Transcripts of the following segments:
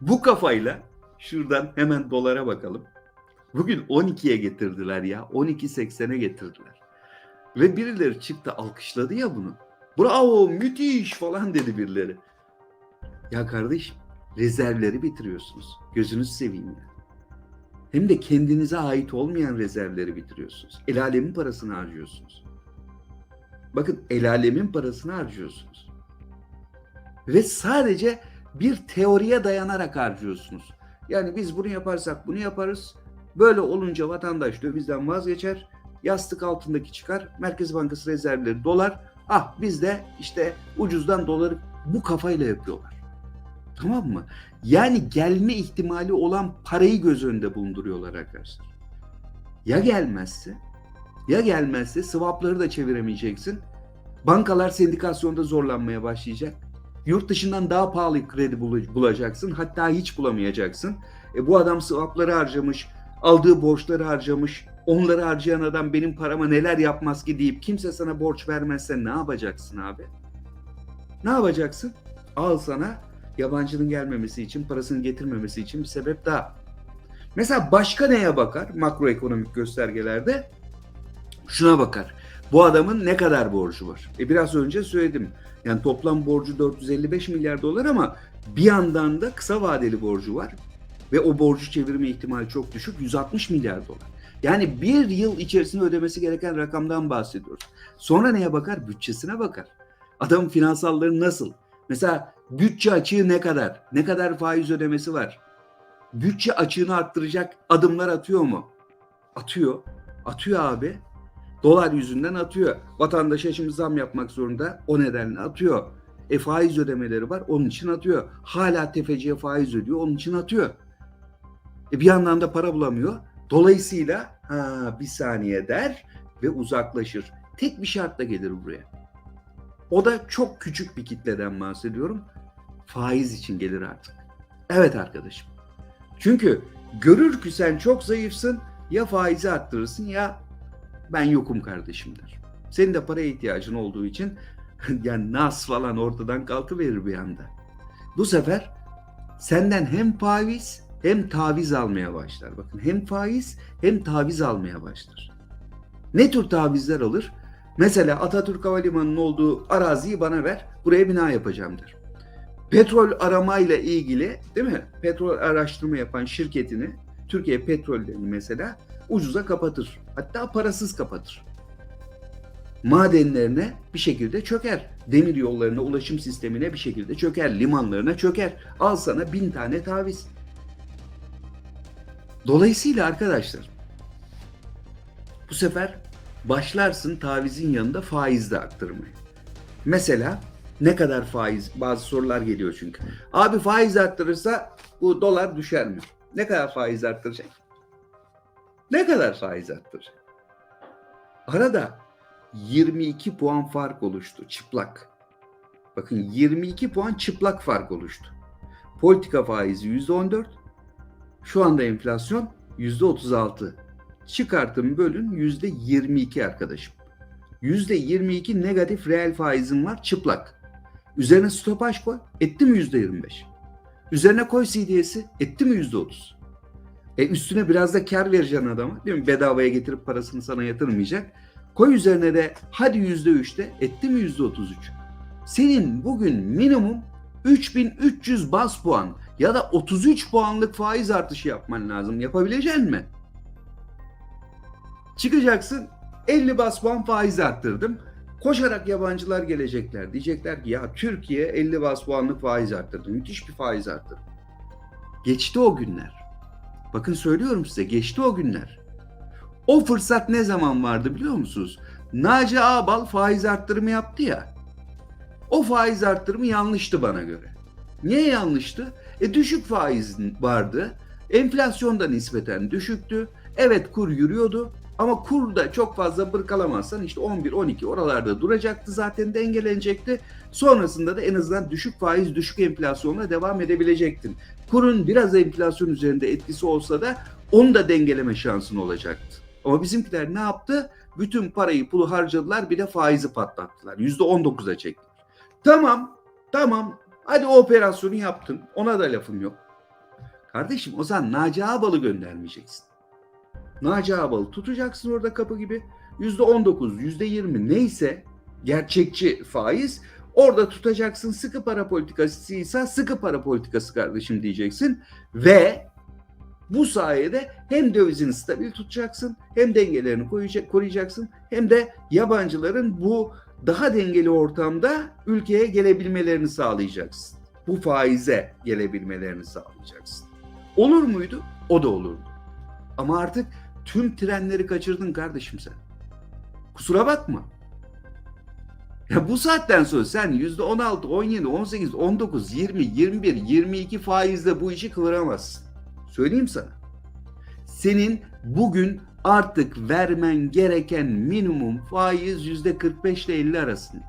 Bu kafayla şuradan hemen dolara bakalım. Bugün 12'ye getirdiler ya. 12.80'e getirdiler. Ve birileri çıktı alkışladı ya bunu. Bravo müthiş falan dedi birileri. Ya kardeşim rezervleri bitiriyorsunuz. Gözünüzü seveyim ya. Hem de kendinize ait olmayan rezervleri bitiriyorsunuz. El alemin parasını harcıyorsunuz. Bakın el alemin parasını harcıyorsunuz. Ve sadece bir teoriye dayanarak harcıyorsunuz. Yani biz bunu yaparsak bunu yaparız. Böyle olunca vatandaş dövizden vazgeçer. Yastık altındaki çıkar. Merkez Bankası rezervleri dolar. Ah biz de işte ucuzdan doları bu kafayla yapıyorlar. Tamam mı? Yani gelme ihtimali olan parayı göz önünde bulunduruyorlar arkadaşlar. Ya gelmezse? Ya gelmezse swapları da çeviremeyeceksin. Bankalar sendikasyonda zorlanmaya başlayacak. Yurt dışından daha pahalı kredi bul- bulacaksın. Hatta hiç bulamayacaksın. E bu adam swapları harcamış, aldığı borçları harcamış. Onları harcayan adam benim parama neler yapmaz ki deyip kimse sana borç vermezse ne yapacaksın abi? Ne yapacaksın? Al sana yabancının gelmemesi için, parasını getirmemesi için bir sebep daha. Mesela başka neye bakar makroekonomik göstergelerde? Şuna bakar. Bu adamın ne kadar borcu var? E biraz önce söyledim. Yani toplam borcu 455 milyar dolar ama bir yandan da kısa vadeli borcu var. Ve o borcu çevirme ihtimali çok düşük. 160 milyar dolar. Yani bir yıl içerisinde ödemesi gereken rakamdan bahsediyoruz. Sonra neye bakar? Bütçesine bakar. Adamın finansalları nasıl? Mesela bütçe açığı ne kadar? Ne kadar faiz ödemesi var? Bütçe açığını arttıracak adımlar atıyor mu? Atıyor. Atıyor abi. Dolar yüzünden atıyor. Vatandaşa şimdi zam yapmak zorunda. O nedenle atıyor. E faiz ödemeleri var. Onun için atıyor. Hala tefeciye faiz ödüyor. Onun için atıyor. E bir yandan da para bulamıyor. Dolayısıyla ha bir saniye der ve uzaklaşır. Tek bir şartla gelir buraya. O da çok küçük bir kitleden bahsediyorum. Faiz için gelir artık. Evet arkadaşım. Çünkü görür ki sen çok zayıfsın ya faizi arttırırsın ya ben yokum kardeşim der. Senin de paraya ihtiyacın olduğu için yani nas falan ortadan kalkıverir bir anda. Bu sefer senden hem faiz hem taviz almaya başlar. Bakın hem faiz hem taviz almaya başlar. Ne tür tavizler alır? Mesela Atatürk Havalimanı'nın olduğu araziyi bana ver, buraya bina yapacağım der. Petrol aramayla ilgili değil mi? Petrol araştırma yapan şirketini, Türkiye Petrollerini mesela ucuza kapatır. Hatta parasız kapatır. Madenlerine bir şekilde çöker. Demir yollarına, ulaşım sistemine bir şekilde çöker. Limanlarına çöker. Al sana bin tane taviz. Dolayısıyla arkadaşlar bu sefer başlarsın tavizin yanında faiz de arttırmaya. Mesela ne kadar faiz? Bazı sorular geliyor çünkü. Abi faiz arttırırsa bu dolar düşer mi? Ne kadar faiz arttıracak? Ne kadar faiz arttıracak? Arada 22 puan fark oluştu çıplak. Bakın 22 puan çıplak fark oluştu. Politika faizi %14. Şu anda enflasyon %36. Çıkartın bölün %22 arkadaşım. %22 negatif reel faizin var çıplak. Üzerine stopaj koy. Etti mi %25? Üzerine koy CDS'i. Etti mi %30? E üstüne biraz da kar vereceksin adama. Değil mi? Bedavaya getirip parasını sana yatırmayacak. Koy üzerine de hadi %3'te etti mi %33? Senin bugün minimum 3300 bas puan ya da 33 puanlık faiz artışı yapman lazım. Yapabilecek mi? Çıkacaksın 50 bas puan faiz arttırdım. Koşarak yabancılar gelecekler. Diyecekler ki ya Türkiye 50 bas puanlık faiz arttırdı. Müthiş bir faiz arttırdı. Geçti o günler. Bakın söylüyorum size geçti o günler. O fırsat ne zaman vardı biliyor musunuz? Naci Ağbal faiz arttırımı yaptı ya. O faiz arttırımı yanlıştı bana göre. Niye yanlıştı? E düşük faiz vardı. Enflasyon da nispeten düşüktü. Evet kur yürüyordu ama kur da çok fazla bırkalamazsan işte 11-12 oralarda duracaktı zaten dengelenecekti. Sonrasında da en azından düşük faiz, düşük enflasyonla devam edebilecektin. Kurun biraz enflasyon üzerinde etkisi olsa da onu da dengeleme şansın olacaktı. Ama bizimkiler ne yaptı? Bütün parayı pulu harcadılar bir de faizi patlattılar. %19'a çektiler. Tamam, tamam. Hadi o operasyonu yaptın. Ona da lafım yok. Kardeşim o zaman Naci Ağbal'ı göndermeyeceksin. Naci Ağbal'ı tutacaksın orada kapı gibi. Yüzde on dokuz, yüzde yirmi neyse gerçekçi faiz orada tutacaksın. Sıkı para politikasıysa sıkı para politikası kardeşim diyeceksin. Ve bu sayede hem dövizini stabil tutacaksın, hem dengelerini koruyacaksın, hem de yabancıların bu daha dengeli ortamda ülkeye gelebilmelerini sağlayacaksın. Bu faize gelebilmelerini sağlayacaksın. Olur muydu? O da olurdu. Ama artık tüm trenleri kaçırdın kardeşim sen. Kusura bakma. Ya bu saatten sonra sen yüzde 16, 17, 18, 19, 20, 21, 22 faizle bu işi kıvıramazsın. Söyleyeyim sana. Senin bugün artık vermen gereken minimum faiz yüzde 45 ile 50 arasında.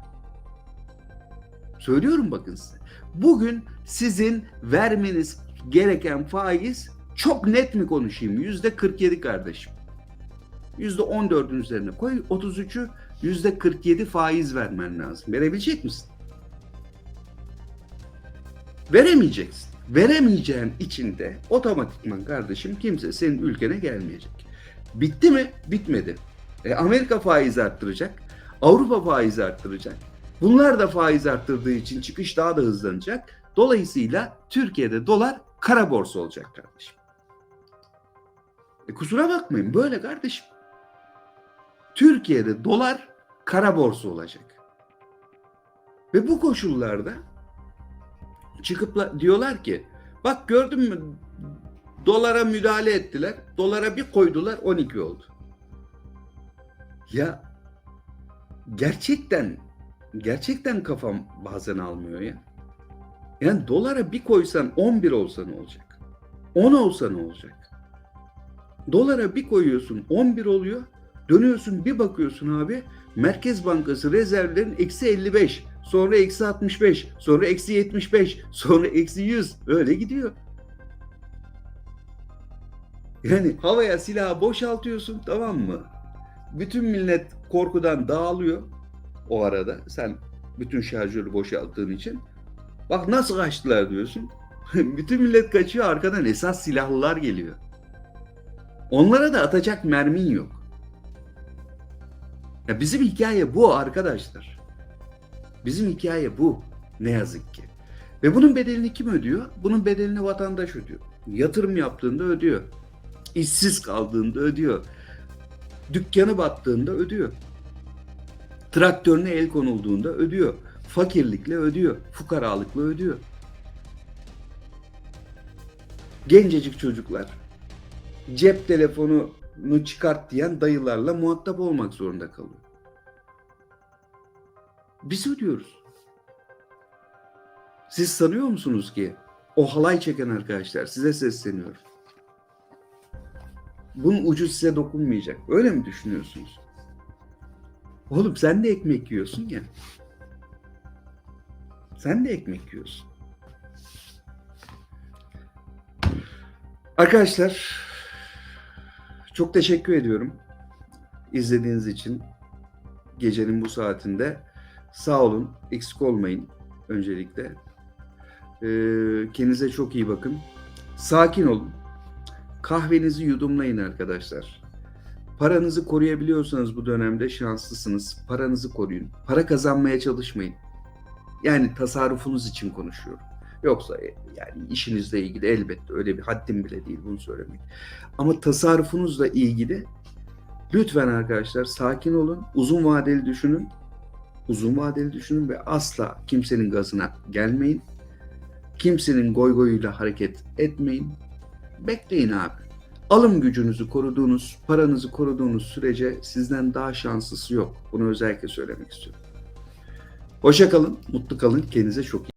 Söylüyorum bakın size. Bugün sizin vermeniz gereken faiz çok net mi konuşayım? Yüzde 47 kardeşim. Yüzde 14'ün üzerine koy. 33'ü yüzde 47 faiz vermen lazım. Verebilecek misin? Veremeyeceksin. Veremeyeceğin için de otomatikman kardeşim kimse senin ülkene gelmeyecek. Bitti mi? Bitmedi. E, Amerika faiz arttıracak. Avrupa faiz arttıracak. Bunlar da faiz arttırdığı için çıkış daha da hızlanacak. Dolayısıyla Türkiye'de dolar kara borsa olacak kardeşim. E, kusura bakmayın böyle kardeşim. Türkiye'de dolar kara borsa olacak. Ve bu koşullarda çıkıp la- diyorlar ki bak gördün mü dolara müdahale ettiler. Dolara bir koydular 12 oldu. Ya gerçekten gerçekten kafam bazen almıyor ya. Yani dolara bir koysan 11 olsa ne olacak? 10 olsa ne olacak? Dolara bir koyuyorsun 11 oluyor. Dönüyorsun bir bakıyorsun abi Merkez Bankası rezervlerin eksi 55, sonra eksi 65, sonra eksi 75, sonra eksi 100 öyle gidiyor. Yani havaya silahı boşaltıyorsun tamam mı? Bütün millet korkudan dağılıyor o arada. Sen bütün şarjörü boşalttığın için. Bak nasıl kaçtılar diyorsun. bütün millet kaçıyor arkadan esas silahlılar geliyor. Onlara da atacak mermin yok. Ya bizim hikaye bu arkadaşlar. Bizim hikaye bu ne yazık ki. Ve bunun bedelini kim ödüyor? Bunun bedelini vatandaş ödüyor. Yatırım yaptığında ödüyor. İşsiz kaldığında ödüyor. Dükkanı battığında ödüyor. Traktörüne el konulduğunda ödüyor. Fakirlikle ödüyor. Fukaralıkla ödüyor. Gencecik çocuklar cep telefonunu çıkart diyen dayılarla muhatap olmak zorunda kalıyor. Biz ödüyoruz. Siz sanıyor musunuz ki o halay çeken arkadaşlar size sesleniyorum. Bunun ucu size dokunmayacak. Öyle mi düşünüyorsunuz? Oğlum sen de ekmek yiyorsun ya. Sen de ekmek yiyorsun. Arkadaşlar çok teşekkür ediyorum izlediğiniz için. Gecenin bu saatinde sağ olun, eksik olmayın öncelikle. Ee, kendinize çok iyi bakın. Sakin olun. Kahvenizi yudumlayın arkadaşlar. Paranızı koruyabiliyorsanız bu dönemde şanslısınız. Paranızı koruyun. Para kazanmaya çalışmayın. Yani tasarrufunuz için konuşuyorum. Yoksa yani işinizle ilgili elbette öyle bir haddim bile değil bunu söylemek. Ama tasarrufunuzla ilgili lütfen arkadaşlar sakin olun, uzun vadeli düşünün. Uzun vadeli düşünün ve asla kimsenin gazına gelmeyin. Kimsenin goy goyuyla hareket etmeyin. Bekleyin abi. Alım gücünüzü koruduğunuz, paranızı koruduğunuz sürece sizden daha şanslısı yok. Bunu özellikle söylemek istiyorum. Hoşça kalın, mutlu kalın, kendinize çok iyi